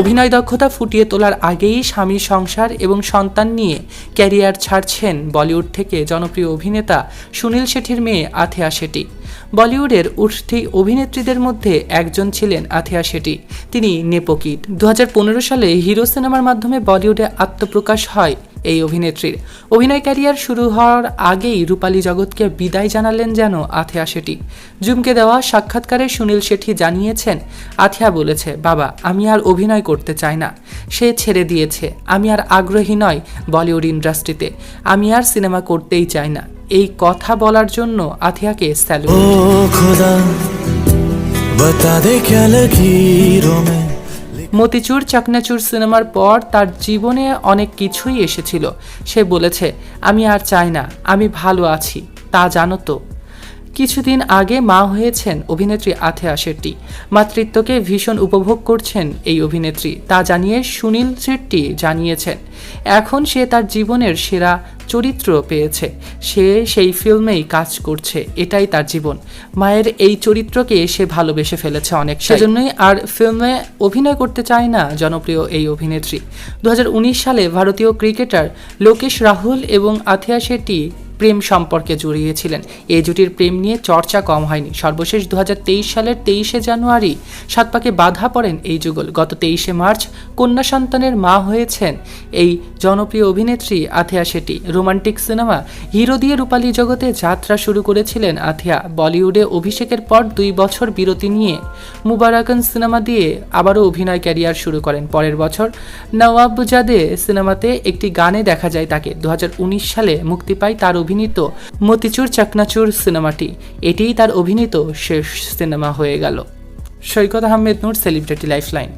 অভিনয় দক্ষতা ফুটিয়ে তোলার আগেই স্বামী সংসার এবং সন্তান নিয়ে ক্যারিয়ার ছাড়ছেন বলিউড থেকে জনপ্রিয় অভিনেতা সুনীল শেঠির মেয়ে আথিয়া শেঠি। বলিউডের উঠতি অভিনেত্রীদের মধ্যে একজন ছিলেন আথিয়া শেঠি। তিনি নেপোকিট দু হাজার পনেরো সালে হিরো সিনেমার মাধ্যমে বলিউডে আত্মপ্রকাশ হয় এই অভিনেত্রীর। অভিনয় ক্যারিয়ার শুরু হওয়ার আগেই রূপালী জগৎকে বিদায় জানালেন যেন আথিয়া শেঠি জুমকে দেওয়া সাক্ষাৎকারে সুনীল শেঠি জানিয়েছেন, আথিয়া বলেছে, বাবা, আমি আর অভিনয় করতে চাই না। সে ছেড়ে দিয়েছে। আমি আর আগ্রহী নয় বলিউড ইন্ডাস্ট্রিতে। আমি আর সিনেমা করতেই চাই না। এই কথা বলার জন্য আথিয়াকে স্যালুট। মতিচুর চাকনাচুর সিনেমার পর তার জীবনে অনেক কিছুই এসেছিল। সে বলেছে, আমি আর চাই না, আমি ভালো আছি, তা জানো তো। কিছুদিন আগে মা হয়েছেন অভিনেত্রী আথেয়া শেট্টি মাতৃত্বকে ভীষণ উপভোগ করছেন এই অভিনেত্রী তা জানিয়ে সুনীল শেট্টি জানিয়েছেন। এখন সে তার জীবনের সেরা চরিত্র পেয়েছে। সে সেই ফিল্মেই কাজ করছে এটাই তার জীবন। মায়ের এই চরিত্রকে সে ভালোবেসে ফেলেছে অনেক। সেজন্যই আর ফিল্মে অভিনয় করতে চায় না জনপ্রিয় এই অভিনেত্রী। দু হাজার উনিশ সালে ভারতীয় ক্রিকেটার লোকেশ রাহুল এবং আথিয়া শেট্টি প্রেম সম্পর্কে জড়িয়েছিলেন। এই জুটির প্রেম নিয়ে চর্চা কম হয়নি। সর্বশেষ দু হাজার তেইশ সালের তেইশে জানুয়ারি সাতপাকে বাধা পড়েন এই যুগল। গত তেইশে মার্চ কন্যা সন্তানের মা হয়েছেন। এই জনপ্রিয় অভিনেত্রী Athiya Shetty romantic cinema hero দিয়ে রূপালী জগতে যাত্রা শুরু করেছিলেন আথিয়া। বলিউডে অভিষেকের পর দুই বছর বিরতি নিয়ে মুবারাকান সিনেমা দিয়ে আবারও অভিনয় ক্যারিয়ার শুরু করেন। পরের বছর নওয়াবজাদে সিনেমাতে একটি গানে দেখা যায় তাকে। দু হাজার উনিশ সালে মুক্তি পায় তার অভিনীত মতিচুর চাকনাচুর সিনেমাটি। এটিই তার অভিনীত শেষ সিনেমা হয়ে গেল। Saikat Ahmed Noor, celebrity lifeline.